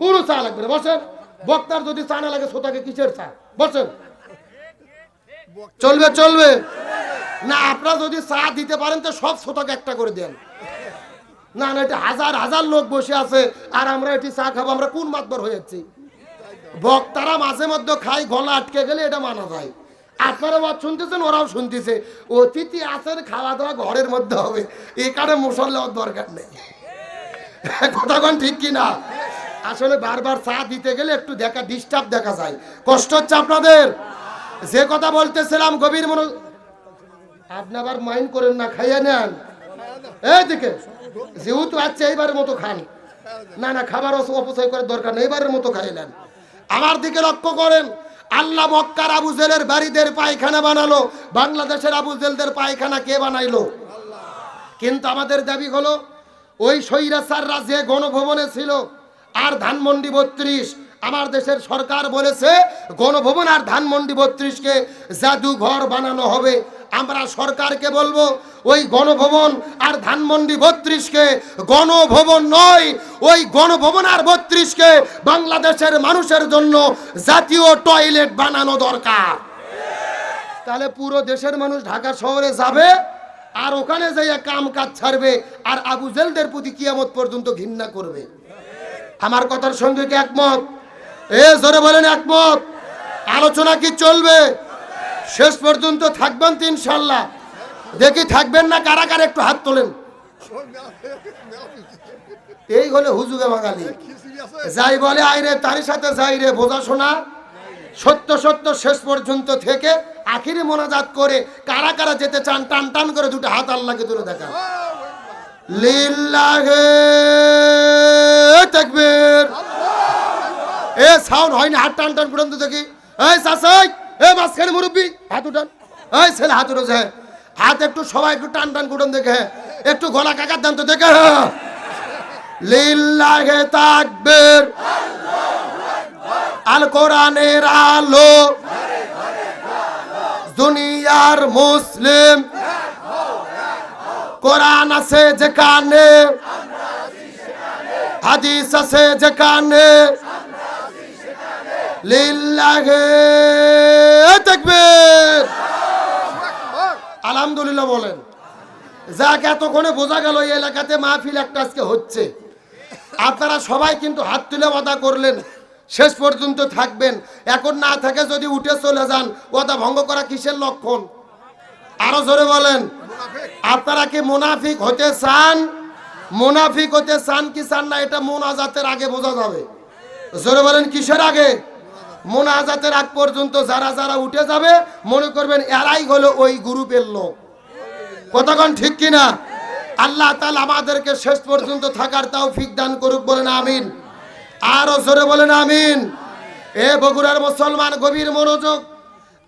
কোনো চা লাগবে না, বসেন। বক্তার যদি চা না লাগে, শ্রোতাকে কিসের চা? বসেন। চলবে চলবে। না, আপনারা যদি চা দিতে পারেন, তো সব শ্রোতাকে একটা করে দেন। না না, এটা হাজার হাজার লোক বসে আছে, আর আমরা এটি চা খাব, আমরা কোন মাতবার হয়ে যাচ্ছি? বক্তারা মাঝে মধ্যে খাই গলা আটকে গেলে এটা মানা যায়। আপনারা বাদ শুনতেছেন, ওরাও শুনতেছে। অতিথি আছেন খাওয়া দাওয়া ঘরের মধ্যে হবে। এখানে মশলা দরকার নেই। কথা কোন ঠিক কি না আসলে বারবার চা দিতে গেলে একটু দেখা ডিস্টার্ব দেখা যায়। কষ্ট হচ্ছে আপনাদের? যে কথা বলতেছিলাম, গভীর মনো আপনি আবার মাইন্ড করেন না, খাইয়ে নেন। এইদিকে যেহেতু আছে এইবারের মতো খান। না না, খাবার অপচয় করার দরকার নেই এবারের মতো খাইলেন। আমার দিকে লক্ষ্য করেন, আল্লাহ মক্কার আবু জেলের বাড়িদের পায়খানা বানালো। বাংলাদেশের আবু জেলদের পায়খানা কে বানাইলো? কিন্তু আমাদের দাবি হলো, ওই স্বৈরাচাররা যে গণভবনে ছিল আর ধানমন্ডি বত্রিশ। আমার দেশের সরকার বলেছে, গণভবন আর ধানমন্ডি বত্রিশকে জাদুঘর বানানো হবে। আমরা সরকারকে বলব, ওই গণভবন আর ধানমন্ডি বত্রিশকে গণভবন নয়, ওই গণভবন আর বত্রিশকে বাংলাদেশের মানুষের জন্য জাতীয় টয়লেট বানানো দরকার। তাহলে পুরো দেশের মানুষ ঢাকা শহরে যাবে, আর ওখানে যাইয়া কাম কাজ ছাড়বে, আর আবু জেলদের প্রতি কিয়ামত পর্যন্ত ঘৃণা করবে। আমার কথার সঙ্গে কি একমত? এ, জোরে বলেন একমত। আলোচনা কি চলবে? শেষ পর্যন্ত থাকবেন তো ইনশাল্লাহ দেখি থাকবেন না কারা কারা একটু হাত তোলেন। এই হলে হুজুগে বাঙালি। যাই বলে, আইরে, তারই সাথে যাই রে, বোঝা শোনা। সত্য সত্য, শেষ পর্যন্ত থেকে আখিরে মোনাজাত করে কারা কারা যেতে চান, টান টান করে দুটো হাত আল্লাহকে তুলে দেখা লিল্লাহে তাকবীর। এ সাউন্ড হয় না হাত টান টান করে তো দেখি। এই সাসাই এ মাঝখানে মুরব্বি, হাত উঠান। এই ছেলে হাত উঠেছে। হাত একটু সবাই একটু টান টান কুটন দেখে। একটু গলা কাকার দান তো দেখে। লিল্লাহে তাকবীর। আল কোরআনের আলো। দুনিয়ার মুসলিম। কোরআন আছে যেখানে, হাদিস আছে যেখানে, লিল্লাহে তাকবীর। আলহামদুলিল্লাহ বলেন। যাক, এতক্ষণে বোঝা গেল এই এলাকাতে মাহফিল একটা আজকে হচ্ছে। আপনারা সবাই কিন্তু হাত তুলে ওয়াদা করলেন, শেষ পর্যন্ত থাকবেন। এখন না থাকে যদি উঠে চলে যান, ওয়াদা ভঙ্গ করা কিসের লক্ষণ? আরও জোরে বলেন। আপনারা কি মুনাফিক হতে চান? মুনাফিক হতে চান কি চান না, এটা মোনাজাতের আগে বোঝা যাবে। জোরে বলেন, কিসের আগে? মোনাজাতের আগ পর্যন্ত যারা যারা উঠে যাবে, মনে করবেন এরাই হলো ওই গ্রুপের লোক। কতক্ষণ ঠিক কিনা? আল্লাহ তাআলা আমাদেরকে শেষ পর্যন্ত থাকার তাও ফিক দান করুক, বলেন আমিন। আরও জোরে বলেন আমিন। এ বগুড়ার মুসলমান গভীর মনোযোগ,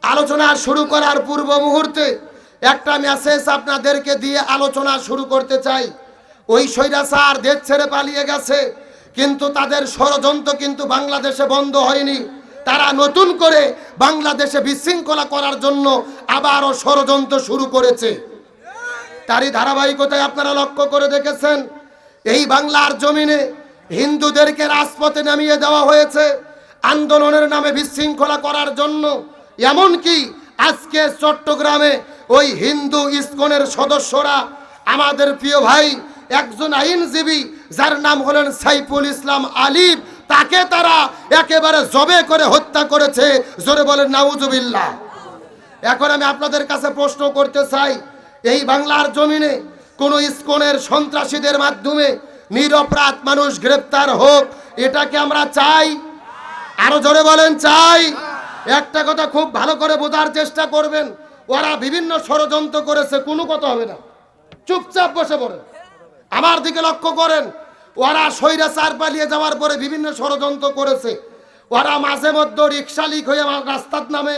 আলোচনা শুরু করার পূর্ব মুহূর্তে একটা মেসেজ আপনাদেরকে দিয়ে আলোচনা শুরু করতে চাই। ওই স্বৈরাচার দেশ ছেড়ে পালিয়ে গেছে, কিন্তু তাদের ষড়যন্ত্র কিন্তু বাংলাদেশে বন্ধ হয়নি। তারা নতুন করে বাংলাদেশে বিশৃঙ্খলা করার জন্য আবারও ষড়যন্ত্র শুরু করেছে। তারই ধারাবাহিকতায় আপনারা লক্ষ্য করে দেখেছেন, এই বাংলার জমিনে হিন্দুদেরকে রাজপথে নামিয়ে দেওয়া হয়েছে। আন্দোলনের নামে বিশৃঙ্খলা করার জন্য, এমনকি আজকে চট্টগ্রামে ওই হিন্দু ইস্কনের সদস্যরা আমাদের প্রিয় ভাই, একজন আইনজীবী, যার নাম হলেন সাইফুল ইসলাম আলিফ, তাকে তারা একেবারে জবে করে হত্যা করেছে। জোরে বলেন, নাউজুবিল্লাহ। এখন আমি আপনাদের কাছে প্রশ্ন করতে চাই, এই বাংলার জমিনে কোন ইস্কনের সন্ত্রাসীদের মাধ্যমে নিরপরাধ মানুষ গ্রেপ্তার হোক এটাকে আমরা চাই? আরও জোরে বলেন, চাই। একটা কথা খুব ভালো করে বোঝার চেষ্টা করবেন। ওরা বিভিন্ন ষড়যন্ত্র করেছে, কোনো কথা হবে না। চুপচাপ বসে পড়েন আমার দিকে লক্ষ্য করেন, ওরা সৈরা চার পালিয়ে যাওয়ার পরে বিভিন্ন ষড়যন্ত্র করেছে। ওরা মাঝে মধ্যে রিক্সা লিক হয়ে রাস্তার নামে,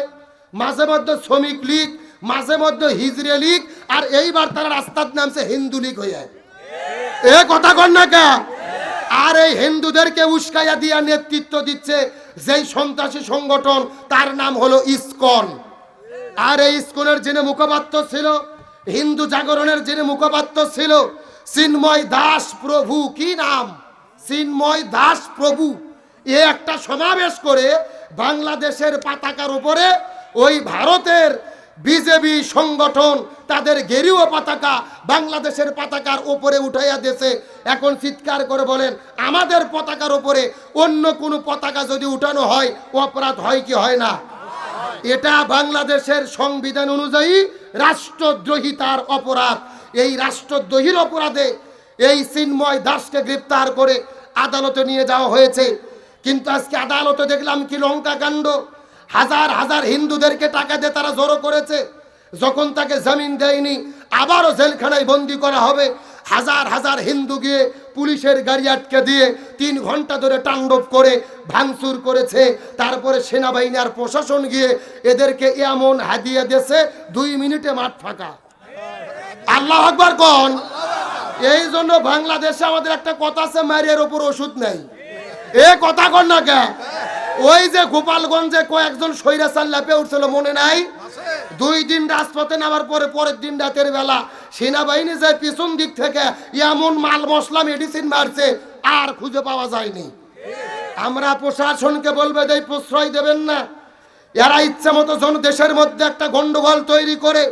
মাঝে মধ্যে শ্রমিক লীগ মাঝে মধ্যে হিজড়ে লীগ আর এইবার তারা রাস্তার নামছে হিন্দু লীগ হয়ে এ কথা কর না কে আর এই হিন্দুদেরকে উস্কাইয়া দিয়া নেতৃত্ব দিচ্ছে যেই সন্ত্রাসী সংগঠন, তার নাম হলো ইসকন। আর এই স্কুলের যিনি মুখপাত্র ছিল, হিন্দু জাগরণের যিনি মুখপাত্র ছিল, চিন্ময় দাস প্রভু, কি নাম? চিন্ময় দাস প্রভু। এ একটা সমাবেশ করে বাংলাদেশের পতাকার উপরে ওই ভারতের বিজেপি সংগঠন, তাদের গেরুও পতাকা বাংলাদেশের পতাকার উপরে উঠাইয়া দিয়েছে। এখন চিৎকার করে বলেন, আমাদের পতাকার উপরে অন্য কোনো পতাকা যদি উঠানো হয়, অপরাধ হয় কি হয় না? এটা বাংলাদেশের সংবিধান অনুযায়ী রাষ্ট্রদ্রোহিতার অপরাধ। এই রাষ্ট্রদ্রোহীর অপরাধে এই চিন্ময় দাসকে গ্রেপ্তার করে আদালতে নিয়ে যাওয়া হয়েছে। কিন্তু আজকে আদালতে দেখলাম কি লঙ্কা কাণ্ড। হাজার হাজার হিন্দুদেরকে টাকা দিয়ে তারা জড়ো করেছে। যখন তাকে জামিন দেয়নি, আবারও জেলখানায় বন্দি করা হবে। হাজার হাজার হিন্দু গিয়ে পুলিশের গাড়ি আটকে দিয়ে তিন ঘণ্টা ধরে তাণ্ডব করে, ভাঙচুর করেছে। তারপরে সেনাবাহিনী আর প্রশাসন গিয়ে এদেরকে এমন হাদিয়ে দিয়েছে, দুই মিনিটে মাঠ ফাঁকা। আল্লাহ আকবার কন? এই জন্য বাংলাদেশে আমাদের একটা কথা আছে মারিয়ার ওপর ওষুধ নেই। এ কথা কর না কে ওই যে গোপালগঞ্জে কয়েকজন সৈরাচার ল্যাপে উঠছিল, মনে নাই? দুই দিন রাজপথে নামার পরে পরের দিন রাতের বেলা সেনাবাহিনী যায় পিছন দিক থেকে এমন মাল মশলা মেডিসিন মারছে, আর খুঁজে পাওয়া যায়নি। আমরা প্রশাসনকে বলবে যে প্রশ্রয় দেবেন না। এরা ইচ্ছা মতো জন দেশের মধ্যে একটা গন্ডগোল তৈরি করে,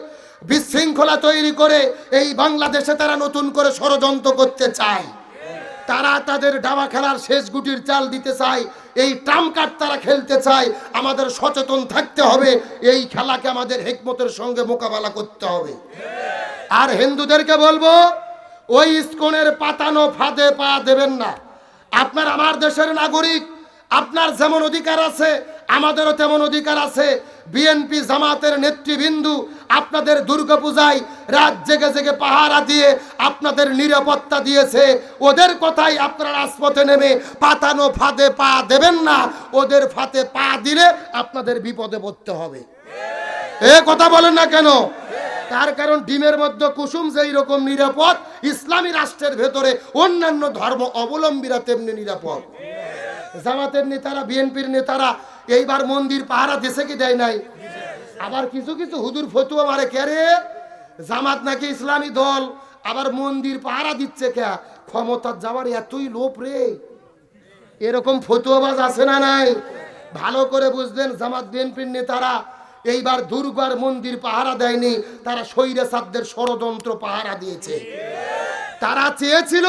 বিশৃঙ্খলা তৈরি করে, এই বাংলাদেশে তারা নতুন করে ষড়যন্ত্র করতে চায়। তারা তাদের ডাবা খেলার শেষ গুটির চাল দিতে চায়, এই ট্রাম কার্ড তারা খেলতে চায়, আমাদের সচেতন থাকতে হবে, এই খেলাকে আমাদের হেকমতের সঙ্গে মোকাবেলা করতে হবে। আর হিন্দুদেরকে বলব, ওই ইস্কনের পাতানো ফাঁদে পা দেবেন না। আপনার, আমার দেশের নাগরিক, আপনার যেমন অধিকার আছে আমাদেরও তেমন অধিকার আছে। বিএনপি জামাতের নেতৃবৃন্দু আপনাদের দুর্গাপূজায় রাত জেগে জেগে পাহারা দিয়ে আপনাদের নিরাপত্তা দিয়েছে। ওদের কথাই আপনারা রাজপথে নেমে পাতানো ফাঁদে পা দেবেন না। ওদের ফাঁদে পা দিলে আপনাদের বিপদে পড়তে হবে। এ কথা বলেন না কেন? তার কারণ ডিমের মধ্যে কুসুম যেই রকম নিরাপদ, ইসলামী রাষ্ট্রের ভেতরে অন্যান্য ধর্ম অবলম্বীরা তেমনি নিরাপদ। জামাতের নেতারা, বিএনপির নেতারা এইবার মন্দির পাহারা দেশে কি দেয় নাই? আবার কিছু কিছু হুদুর ফতুয়া মারে, কে জামাত নাকি ইসলামী দল? আবার মন্দির পাহারা দিচ্ছে কে? ক্ষমতার যাওয়ার এতই লোভ রে। এরকম ফতুয়াবাজ আছে না নাই? ভালো করে বুঝলেন, জামাত, বিএনপির নেতারা এইবার দুর্গার মন্দির পাহারা দেয়নি, তারা স্বৈরাচারদের ষড়যন্ত্র পাহারা দিয়েছে। তারা চেয়েছিল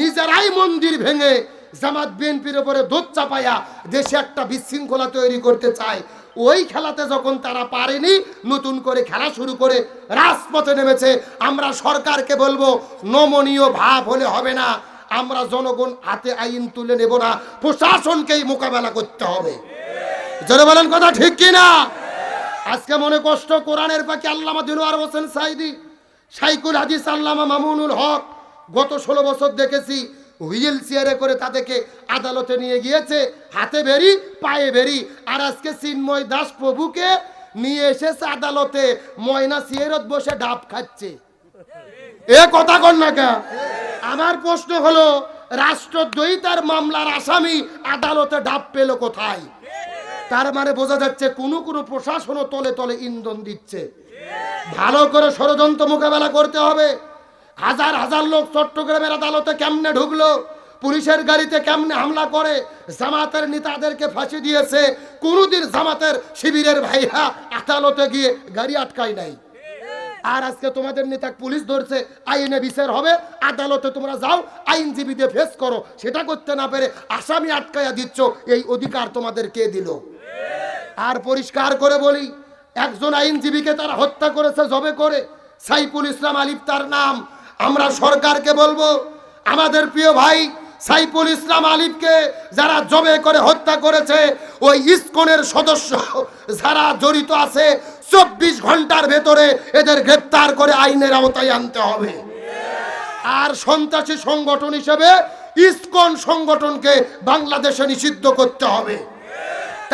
নিজেরাই মন্দির ভেঙে জামাত বিএনপির উপরে দোধ চাপাইয়া দেশে একটা বিশৃঙ্খলা তৈরি করতে চায়। ওই খেলাতে যখন তারা পারেনি, নতুন করে খেলা শুরু করে রাজপথে নেমেছে। আমরা সরকারকে বলব, নমনীয় ভাব হলে হবে না। আমরা জনগণ হাতে আইন তুলে নেব না। প্রশাসনকেই মোকাবেলা করতে হবে। যারা বলেন কথা ঠিক কি না আজকে মনে কষ্ট, কোরআনের পাখি আল্লামা দিনওয়ার হোসেন সাইদি, সাইকুল হাদিস আল্লামা মামুনুল হক, গত ষোলো বছর দেখেছি। হুইল চেয়ারে করে তাদেরকে আদালতে নিয়ে গিয়েছে, হাতে বেরি পায়ে বেরি আর আজকে চিন্ময় দাস প্রভুকে নিয়ে এসেছে আদালতে, ময়না সিয়ারত বসে ডাব খাচ্ছে। এ কথা কর না কে আমার প্রশ্ন হলো রাষ্ট্রদ্বৈতার মামলার আসামি আদালতে ডাব পেল কোথায়? তার মানে বোঝা যাচ্ছে কোনো কোনো প্রশাসনও তলে তলে ইন্ধন দিচ্ছে। ভালো করে ষড়যন্ত্র মোকাবেলা করতে হবে। হাজার হাজার লোক চট্টগ্রামের আদালতে কেমনে ঢুকলো? পুলিশের গাড়িতে কেমনে হামলা করে? জামাতের নেতাদেরকে ফাঁসি দিয়েছে। কোনোদিন জামাতের শিবিরের ভাইরা আদালতে গিয়ে গাড়ি আটকায় নাই। আর আজকে তোমাদের নেতা পুলিশ ধরছে, আইনে বিচার হবে, আদালতে তোমরা যাও, আইনজীবীদের ফেস করো। সেটা করতে না পেরে আসামি আটকাইয়া দিচ্ছ। এই অধিকার তোমাদের কে দিল? আর পরিষ্কার করে বলি, একজন আইনজীবীকে তারা হত্যা করেছে, জবে করে। সাইফুল ইসলাম আলিফ তার নাম। আমরা সরকারকে বলব, আমাদের প্রিয় ভাই সাইফুল ইসলাম আলিফকে যারা জবে করে হত্যা করেছে, ওই ইসকনের সদস্য যারা জড়িত আছে, চব্বিশ ঘণ্টার ভেতরে এদের গ্রেপ্তার করে আইনের আওতায় আনতে হবে। আর সন্ত্রাসী সংগঠন হিসেবে ইসকন সংগঠনকে বাংলাদেশে নিষিদ্ধ করতে হবে।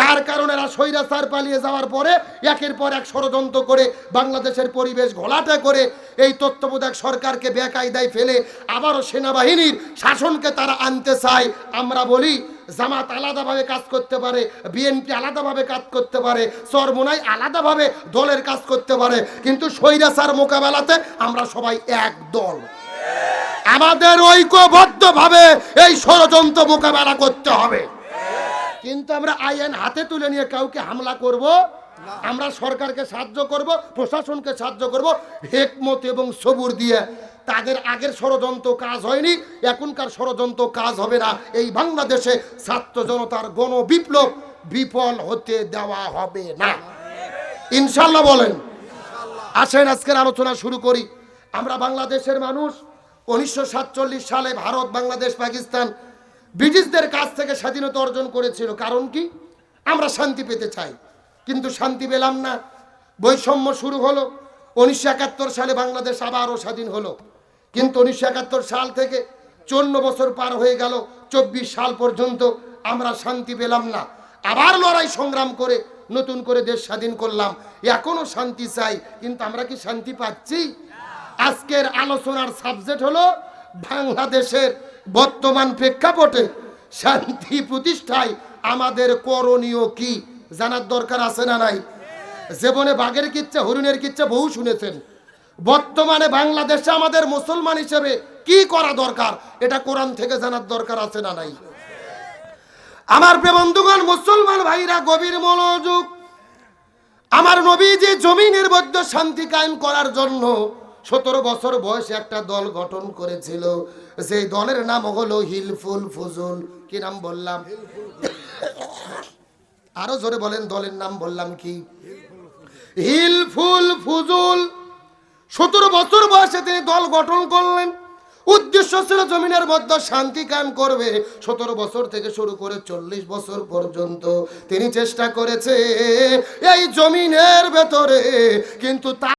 তার কারণে এরা স্বৈরাচার পালিয়ে যাওয়ার পরে একের পর এক ষড়যন্ত্র করে বাংলাদেশের পরিবেশ ঘোলাটে করে এই তত্ত্বাবধায়ক সরকারকে বেকায়দায় ফেলে আবারও সেনাবাহিনীর শাসনকে তারা আনতে চায়। আমরা বলি, জামাত আলাদাভাবে কাজ করতে পারে, বিএনপি আলাদাভাবে কাজ করতে পারে, চরমোনাই আলাদাভাবে দলের কাজ করতে পারে, কিন্তু স্বৈরাচার মোকাবেলাতে আমরা সবাই এক দল। আমাদের ঐক্যবদ্ধভাবে এই ষড়যন্ত্র মোকাবেলা করতে হবে। কিন্তু আমরা আইন হাতে তুলে নিয়ে কাউকে হামলা করব আমরা সরকারকে সাহায্য করব প্রশাসনকে সাহায্য করব হেকমত এবং সবুর দিয়ে। তাদের আগের ষড়যন্ত্র কাজ হয়নি এখনকার ষড়যন্ত্র কাজ হবে না। এই বাংলাদেশে ছাত্র জনতার গণ বিপ্লব বিফল হতে দেওয়া হবে না। ইনশাল্লাহ বলেন। আসেন আজকের আলোচনা শুরু করি। আমরা বাংলাদেশের মানুষ উনিশশো সাতচল্লিশ সালে ভারত বাংলাদেশ পাকিস্তান ব্রিটিশদের কাছ থেকে স্বাধীনতা অর্জন করেছিল। কারণ কি? আমরা শান্তি পেতে চাই। কিন্তু শান্তি পেলাম না। বৈষম্য শুরু হলো। উনিশশো একাত্তর সালে বাংলাদেশ আবারও স্বাধীন হলো। কিন্তু উনিশশো একাত্তর সাল থেকে চন্ন বছর পার হয়ে গেল। চব্বিশ সাল পর্যন্ত আমরা শান্তি পেলাম না। আবার লড়াই সংগ্রাম করে নতুন করে দেশ স্বাধীন করলাম। এখনও শান্তি চাই। কিন্তু আমরা কি শান্তি পাচ্ছি? আজকের আলোচনার সাবজেক্ট হলো বাংলাদেশের বর্তমান প্রেক্ষাপটে শান্তি প্রতিষ্ঠায় আমাদের করণীয় কি জানার দরকার আছে না নাই? জীবনে বাঘের কিচ্ছা, হরিণের কিচ্ছা বহু শুনেছেন। বর্তমানে বাংলাদেশে আমাদের মুসলমান হিসেবে কি করা দরকার? এটা কোরআন থেকে জানার দরকার আছে না নাই? আমার বন্ধুগণ, মুসলমান ভাইরা, গভীর মনোযোগ। আমার নবী যে জমিনের মধ্যে শান্তি কায়েম করার জন্য সতেরো বছর বয়সে একটা দল গঠন করেছিল। সেই দলের নাম হলো হিলফুল ফুজুল। কি নাম বললাম? আরও জোরে বলেন, দলের নাম বললাম কি? হিলফুল ফুজুল। সতেরো বছর বয়সে তিনি দল গঠন করলেন। উদ্দেশ্য ছিল জমিনের মধ্যে শান্তি কায়েম করবে। সতেরো বছর থেকে শুরু করে চল্লিশ বছর পর্যন্ত তিনি চেষ্টা করেছে এই জমিনের ভেতরে। কিন্তু